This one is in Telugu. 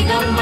ఇదమ్మ